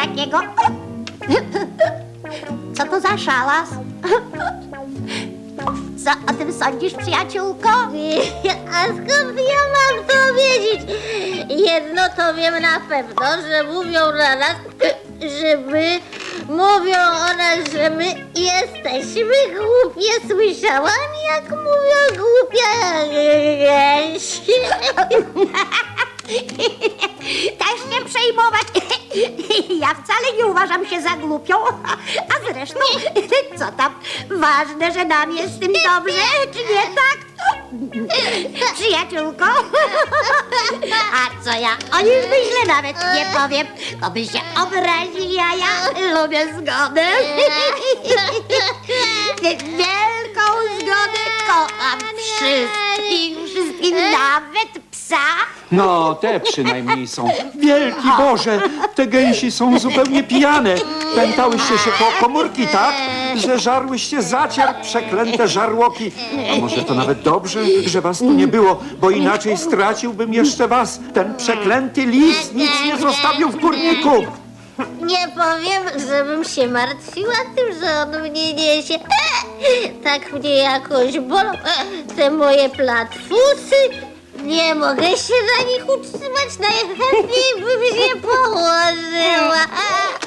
takiego. Co to za szałas? Co o tym sądzisz, przyjaciółko? A skąd ja mam to wiedzieć? Jedno to wiem na pewno, że mówią na nas, że my, mówią o nas, że my jesteśmy głupie. Słyszałam, jak mówią głupia gęś. Też nie przejmować. Ja wcale nie uważam się za głupią. A zresztą, co tam? Ważne, że nam jest z tym dobrze, czy nie tak? Przyjaciółko? A co ja o nim myślę, nawet nie powiem. To by się obrazili, a ja lubię zgodę. Wielką zgodę kocham wszystkich, wszystkich, nawet psa. No, te przynajmniej są. Wielki Boże, te gęsi są zupełnie pijane. Pętałyście się po komórki tak, że żarłyście zaciar przeklęte żarłoki. A może to nawet dobrze, że was tu nie było, bo inaczej straciłbym jeszcze was. Ten przeklęty lis nic nie zostawił w kurniku. Nie powiem, żebym się martwiła tym, że on mnie niesie. Tak mnie jakoś bolą te moje platfusy. Nie mogę się na nich utrzymać, najchętniej bym się położyła.